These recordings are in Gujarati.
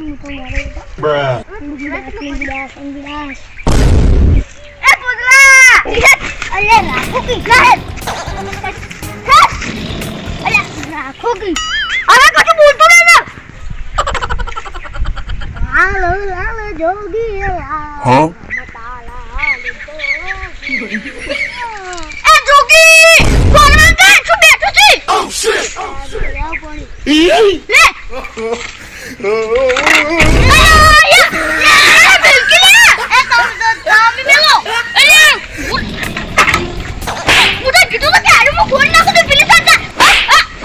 Bruh. અરે રાખો કી લે અરે રાખો કી હવે કશું બોલતું નહીં ને હાલો હાલો જોગી હાલો Huh? તાલા હાલો જોગી એ જોગી કોમરા કે શું બેઠું છે Oh shit! આ પાણી લે આયા લે બિલકી લે એ તો તામી મેલો અરે મુડા કીધું કે આરે મો ફોન નાખો તો પેલી સાથે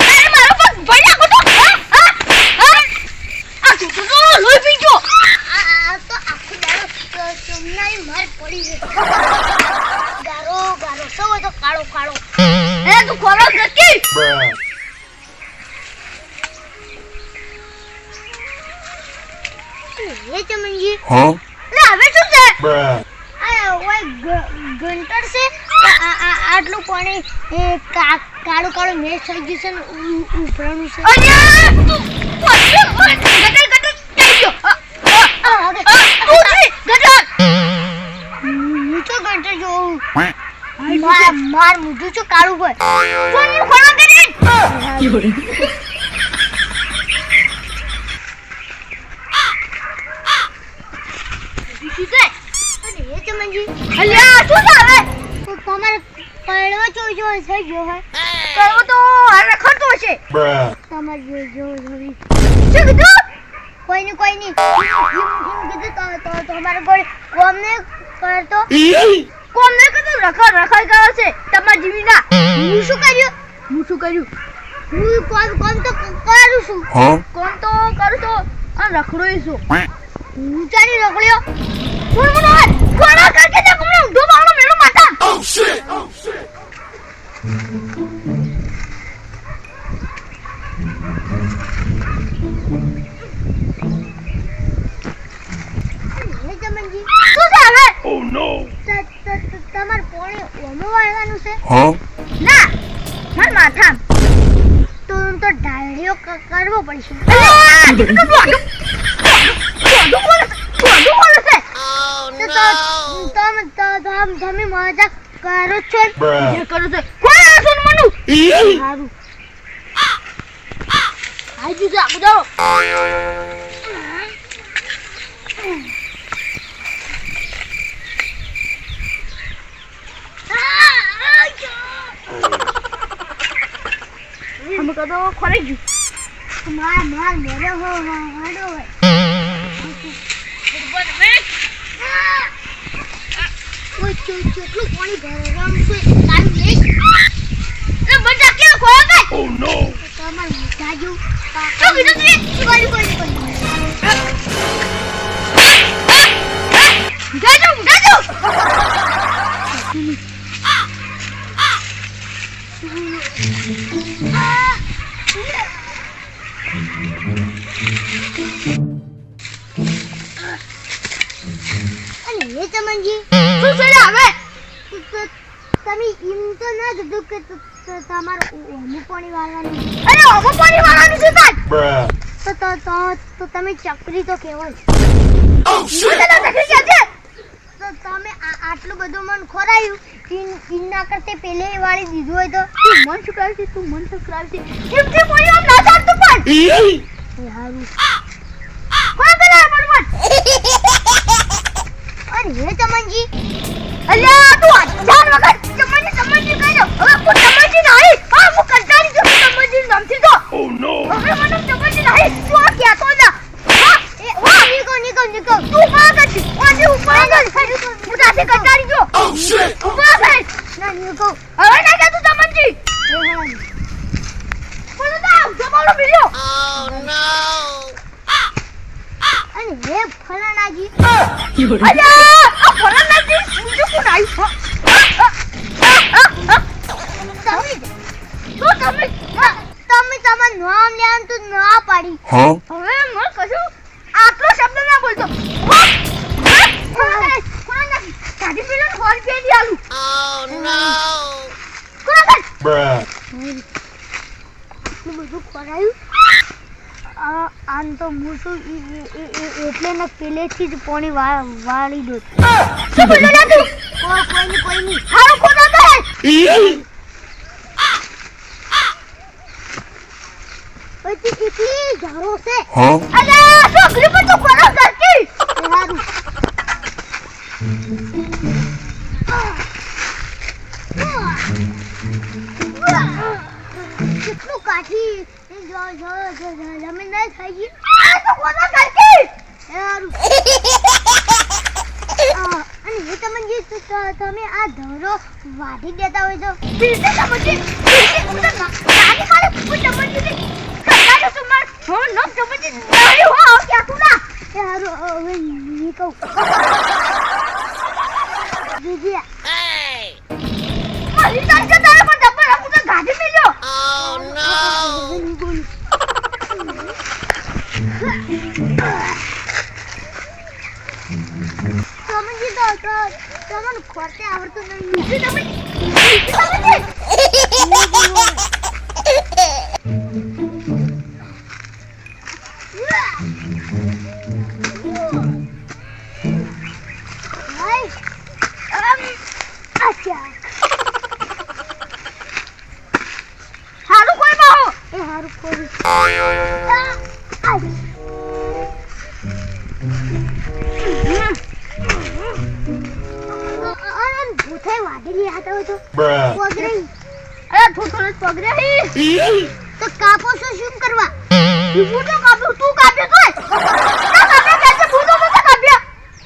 અરે મારો પગ ભઈ નાખો તો હા હા હા આ શું તો લોહી પી ગયો આ તો આખું દાડો ચમનાઈ માર પડી છે ગારો ગારો સૌ તો કાળો કાળો એ તું ખોરાક નથી Bruh. એ ચમનજી Huh? લે હવે શું છે Bruh. આ ઓય ગ- ગંટર છે આ- આ- આ- આટલું પાણી કાળું કાળું મેચ થઈ ગયું છે ને ઉભરાણું છે. માર માર છું કાળું નું ખોરાક શું છે અને એ ચમનજી અલ્યા છે જો હે. કડવો તો હવે ખર્ચો છે તમાર જો જો જોવી શું કીધું? કોઈ ની કોઈ ની કીધું તો તો તમારે કોઈ કોમ ને કરતો. કોમ ને કરતો રખડ રખડ કરો છે. તમાર જીવી ના હું શું કર્યું? હું શું કર્યું? હું કોમ કોમ તો કરું છું? કોણ કોમ તો કરું તો? આ રખડો છું. હું ચાલી રખડ્યો. કોણ મને હવે કરકે તે કમણે ઊંધો Oh shit! Oh shit! છે Oh માથા તો તો ડાયરીઓ કરવો પડશે તમે મજાક કરો છો. જે કરું છે કોણ આ સોન મનુ હારું આજી જા બુડો અમે કદો ખોરાઈ ગયું માર માર મેરે હો હો હાડો હોય ચોટલું પાણી ભરવાનું છે કાલ નહીં એ બધા કે કે કોઈ જાજો કીધું કે તમારે ઓમું પાણી વાળવાનું અરે ઓમો પાણી વાળવાનું છે તાર. તો તો તો તો તમે ચકરી તો કેવો છે? લે દેખી છે તો તમે આટલું બધું મન ખોરાયું ચીન ચીન ના કરતે પેલે વાળી દીધું હોય તો તું મન શું કરે છે તું મન શું કરે છે એમ કે કોઈ આમ ના ચાલતું પણ! હારું. કોણ કરે પણ અરે ચમનજી અલ્યા તું અજાન વગર કહી દો હવે હું ચમચી નહીં હા. હું કંટાળી છું ચમચી નામથી તો. Oh no! હવે મને ચમચી નહીં તું આ કહેતો ના હા એ વા નીકો નીકો નીકો તું ઊભા કર ઓજી ઉપર કર હું તાથી કંટાળી જો Oh shit! ઊભા કર ના નીકો હવે ના કે તું હારું બોલો ના જમાલો બીજો. અને હે. ફલાણાજી અલ્યા! Huh? હવે મને કશું. આટલો શબ્દ ના બોલતો. કાઢી પેલો હોલ પેલી આલું. કોણ કર Bruh. એટલું બધું ખોરાયું આ- આમ તો હું શું ઈ- ઈ- ઈ- ઈ- એટલે ને પેલેથી જ પોણી વાળી દો શું બોલ્યો તું કોઈ કોઈ નહીં કોઈ નહીં. હારું ખોટો પછી એટલી ઝાડો છે? Huh? અલ્યા છોકરી પર તું ખોટો કરતી કેટલું જો જમીન નહીં થઈ ગઈ. આ તું ખોટો કરતી એ હારું આ, અને એ તમે જે ત- ત- તમે આ ધરો વાઢી દેતા હોય પીસે હો નો સમજી નારી હો ક્યાં તું ના. હારું, હવે ની કહું. દીદી મારી તારી કે તારે પણ ડબ્બા રાખું તો ગાડી મેલ્યો હવે ની સમજી તો તો તમને ખોટે આવડતું નહીં. સમજી સમજી હારું ખોરું ભૂથાઈ વાઢેલી હોય તો. Bruh. અરે તો કાપો છો શું કરવા? તો તું કાપ્યો તો નતો કાપ્યા?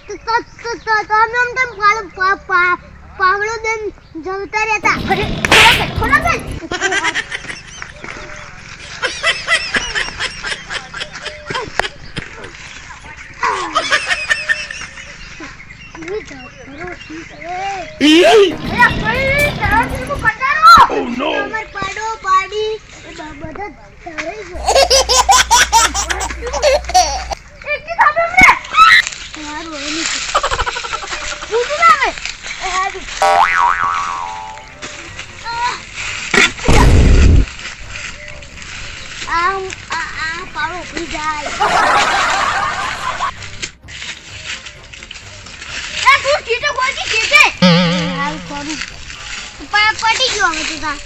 તો તો તો તો તમે આમ તેમ પાડો પા પા પાવડો દેન જવતા રહેતા. અરે ખોરા કે ખોરા કે ઈ તો કરો શું કરે અરે કઈ તારા દિલ કો કંટાળો Oh no! તમાર પાડો પાડી એ બ- બધા ધરે છે એક કી કાપ્યો રે મારું હવે નહીં તું તું ના આવે એ હારું આમ આ આ પાડો ઊભી જાય એ તું ચીટે કોઈ ચીટે હારું કરું પ- પડી ગયો હવે તો તા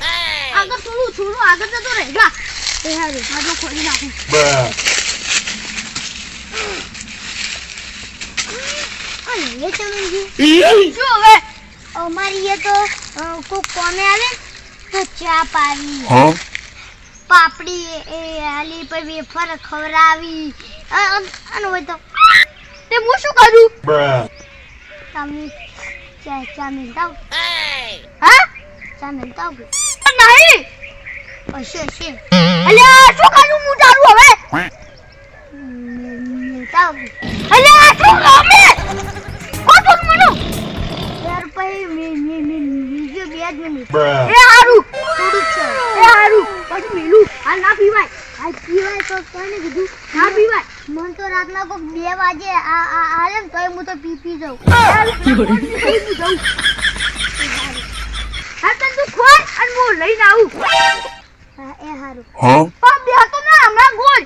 આગળ થોડું થોડું આગળ જતો રહે જા એ કોક કોને ચા પાવી? પાપડી એ- આલી પર વેફર અ- અને હોય તો તે હું શું કરું તમે ચા ચા હા ચા મિલતા હશે અલ્યા શું કરું હું તારું હવે? અલ્યા શું રમે કોણ મનો? યાર પછી મે મે મે બીજો બે જ મિનિટ. એ હારું. થોડું છે. એ હારું. પછી મેલું. હાલ ના પીવાય. આ પીવાય તો કોને કીધું. ના પીવાય. મન તો રાતના કોક બે વાગે આ આ આલે ને તોય હું તો પી પી જાઉં. હાલ તને તું ખોલ અને હું લઈને આવું. હા એ હારું. Huh? પણ બે તો ના હમણાં ગોળ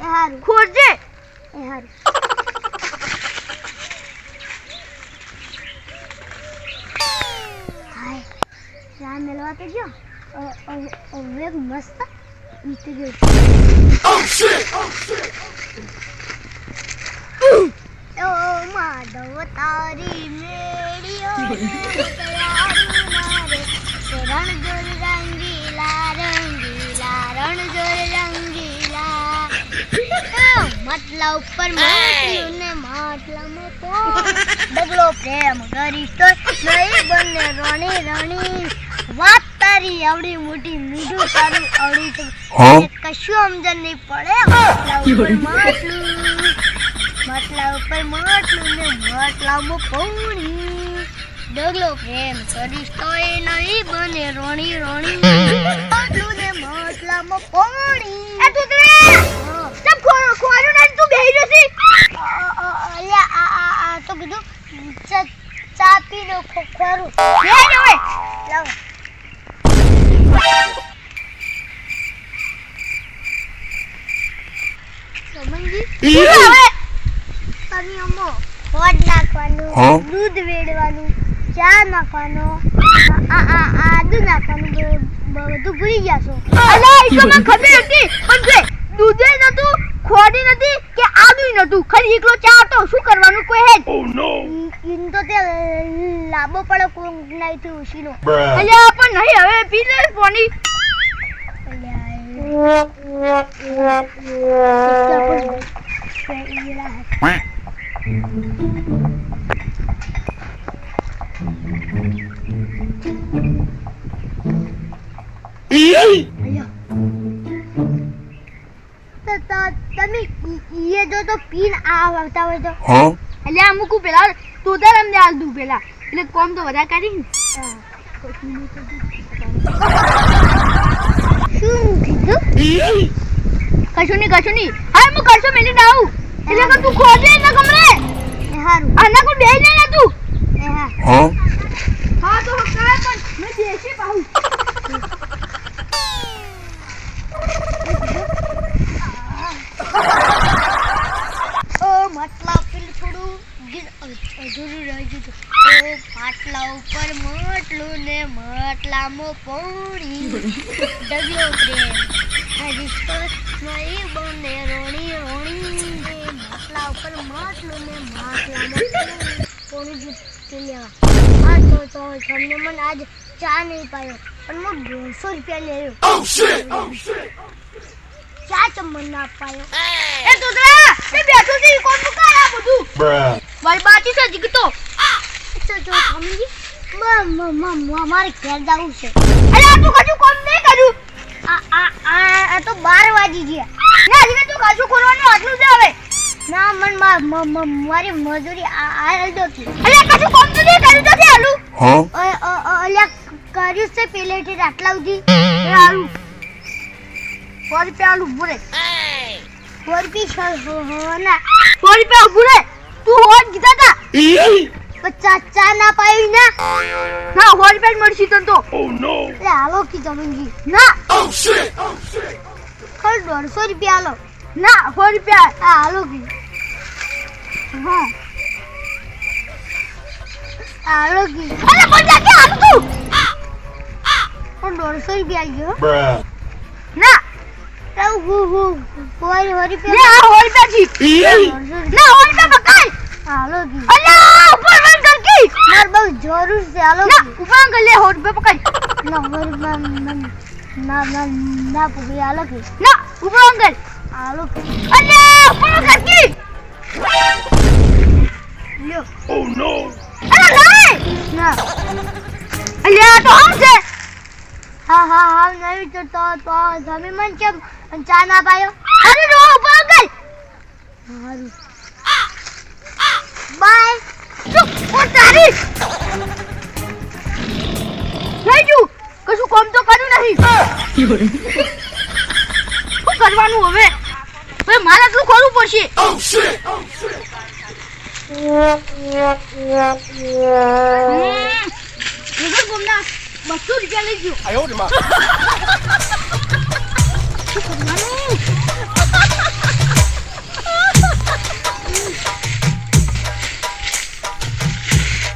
એ હારું. ખોરજે એ હારું. હાય. ચા મેળવા તો ગયો? હવે મસ્ત ઈટી ગયો. Oh shit! Oh shit! ઓ માધવ તારી મેળીઓ તૈયારું ના રણ જોર રંગીલા માટલા ઉપર માટલું ને માટલામાં તો ડગલો પ્રેમ કરી તો નહીં બને રણી રણી. વાત તારી આવડી મોટી મીઠું તારું આવડી તો? કશું સમજણ નહીં પડે. માટલા ઉપર માટલું. માટલા ઉપર માટલું ને માટલામાં પૌણી. ડગલો પ્રેમ કરીશ તો એ નહીં બને રોણી રોણી. માટલું ને માટલામાં પૌણી. એ નથી તે બેહી અ- અ- અલ્યા તો કીધું ચા પી લો ખોરું બે જ હોય લાવ સમજી હવે તમે અમો ખોટ નાખવાનું દૂધ વેડવાનું ચા નાખવાનો આ આ આ આદુ નાખવાનું બ- બ- બધું ભૂલી ગયા અલા એ તો મને ખબર હતી પણ દૂધે નતું ખોડી નથી કે આદુ નતું ખાલી એકલો ચા હતો. શું કરવાનું કોઈ હે ઓ નો ઇન તો તે લાંબો પડે કોંગ નાઈથી ઉશીનો Bruh. અલ્યા પણ નહીં હવે પી લે પાણી. અલ્યા ઈએ જો તો પીન આવતા હોય તો. Huh? અલ્યા અમુક પેલા તોતા અમને આલ દઉં પેલા. એટલે કોમ તો વધારે કરી શું કીધું? કશું નહીં કશું નહીં હા હું કરશો મેલી આવું. એટલે કે તું ખોજે ને કમરે. હારું. આના કોઈ બેહી લે તું હા? હા તો હકાય પણ મેં દેશી પાહું ઓ માટલા પેલું થોડું ગીત અ- અધૂરું રહી ગયું હતું. ઓ માટલા ઉપર માટલું ને માટલામાં પોણી ડગલો પ્રેમ. હજી તો નહીં બને રોણી રોણી. ને માટલા ઉપર માટલું ને માટલામાં પોણી લેવા આ તો તો તમને મને આજ ચા નહીં પાયો પણ હું દોઢસો રૂપિયા લેયો Oh! Oh ચા ચમન ના પાયો. એ તે બેઠો છે કોણ મુકાયા બધું. બાકી છે જીગતો. તો જો સમજી મ- મ- મ- મ- મારે ઘેર જવું છે. અરે આ તું કશું કોમ નહીં કર્યું આ આ આ આ તો બાર વાગી ગયા. ના જીગે તું કશું ખોલવાનું આટલું છે હવે ના મન મા- મ- મ- મારી મજૂરી આ આ દો થી અરે કશું કોમ તો નહીં કર્યું તો આલું Huh? અ- અ- અ- અલ્યા કર્યું છે પેલેથી આટલા ઉધી સો રૂપિયા આલું ઉભું રે ના. સો રૂપિયા ઉભું રે તું હોત કીધા તા. પચાસ ચા ના પાવી ના? ના હોલ રૂપિયા મળશે તને તો. Oh no! એટલે હાલો કી જમીનજી. ના. Oh shit! Oh! ખર દોઢસો રૂપિયા હાલો. ના સો રૂપિયા. આ હાલો કી. હા. હાલો કી. અરે બધા કે આમ તું? પણ દોઢસો રૂપિયા આવી ગયો. ના. તો હું હું હોય હોય લે રૂપિયા આ સો રૂપિયા છી દોઢસો રૂપિયા ના પકાય. હાલો અલ્યા! કી મારે બહુ જરૂર છે હાલો ના કી ઉપર કર લે સો રૂપિયા પકાય ના હોય રૂપિયા ના ના ના પૂરી હાલો કી ના ઉપર કર હાલો કી અલ્યા ઉપર કર કી લ્યો Oh no! અરે નહીં ના અલ્યા તો આમ છે હા હા હા નહીં તો તો તો તમે મને કેમ ચા ના પાયો અરે નો ઉપર કર સારું બાય ઓ તારી! થઈ કશું કામ તો કર્યું નહીં. શું કરવાનું હવે? હવે મારે આટલું કરવું પડશે. ગમના બસો રૂપિયા લઈ ગયો.